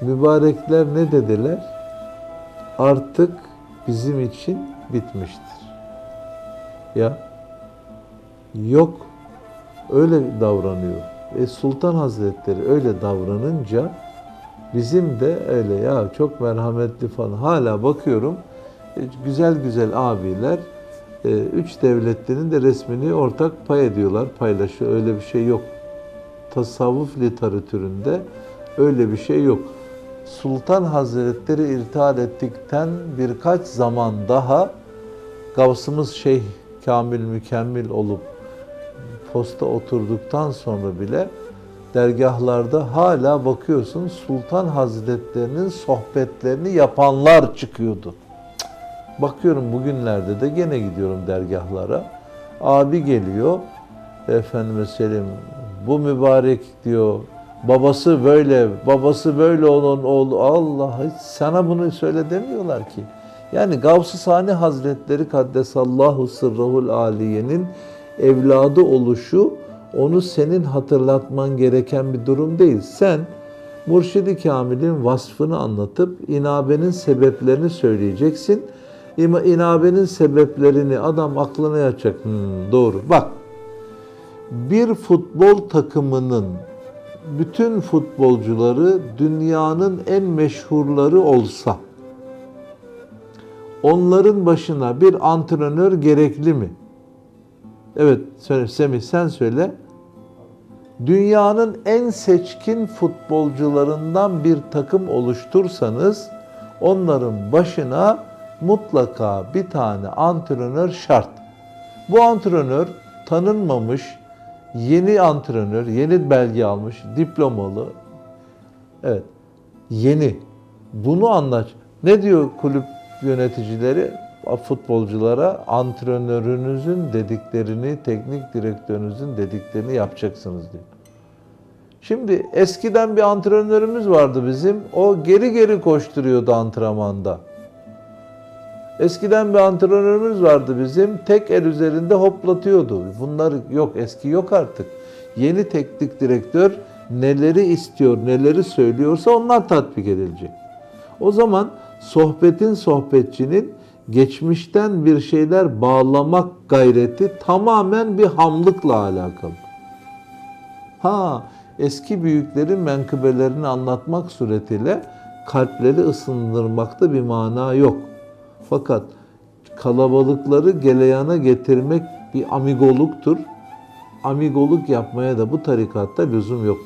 Mübarekler ne dediler? Artık bizim için bitmiştir. Ya yok öyle davranıyor. Ve Sultan Hazretleri öyle davranınca bizim de öyle ya çok merhametli falan. Hala bakıyorum e, güzel güzel abiler e, üç devletlinin de resmini ortak pay ediyorlar, paylaşıyor. Öyle bir şey yok. Tasavvuf literatüründe öyle bir şey yok. Sultan Hazretleri irtihal ettikten birkaç zaman daha Gavsımız Şeyh Kamil Mükemmel olup posta oturduktan sonra bile dergahlarda hala bakıyorsun Sultan Hazretlerinin sohbetlerini yapanlar çıkıyordu. Bakıyorum bugünlerde de gene gidiyorum dergahlara. Abi geliyor. Efendime söyleyeyim bu mübarek diyor. Babası böyle, babası böyle onun oğlu. Allah sana bunu söyle demiyorlar ki. Yani Gavs-ı Sani Hazretleri Kaddesallahu Sırrahul Aliye'nin evladı oluşu onu senin hatırlatman gereken bir durum değil. Sen Murşid-i Kamil'in vasfını anlatıp inabenin sebeplerini söyleyeceksin. İnabenin sebeplerini adam aklına yatacak. Hmm, doğru. Bak bir futbol takımının bütün futbolcuları dünyanın en meşhurları olsa onların başına bir antrenör gerekli mi? Evet, Semih sen söyle. Dünyanın en seçkin futbolcularından bir takım oluştursanız onların başına mutlaka bir tane antrenör şart. Bu antrenör tanınmamış, yeni antrenör, yeni belge almış, diplomalı. Evet, yeni. Bunu anlaç. Ne diyor kulüp yöneticileri futbolculara? Antrenörünüzün dediklerini, teknik direktörünüzün dediklerini yapacaksınız diyor. Şimdi eskiden bir antrenörümüz vardı bizim. O geri geri koşturuyordu antrenmanda. Eskiden bir antrenörümüz vardı bizim. Tek el üzerinde hoplatıyordu. Bunlar yok, eski yok artık. Yeni teknik direktör neleri istiyor, neleri söylüyorsa onlar tatbik edilecek. O zaman sohbetin sohbetçinin geçmişten bir şeyler bağlamak gayreti tamamen bir hamlıkla alakalı. Ha, eski büyüklerin menkıbelerini anlatmak suretiyle kalpleri ısındırmakta bir mana yok. Fakat kalabalıkları geleyana getirmek bir amigoluktur. Amigoluk yapmaya da bu tarikatta lüzum yok.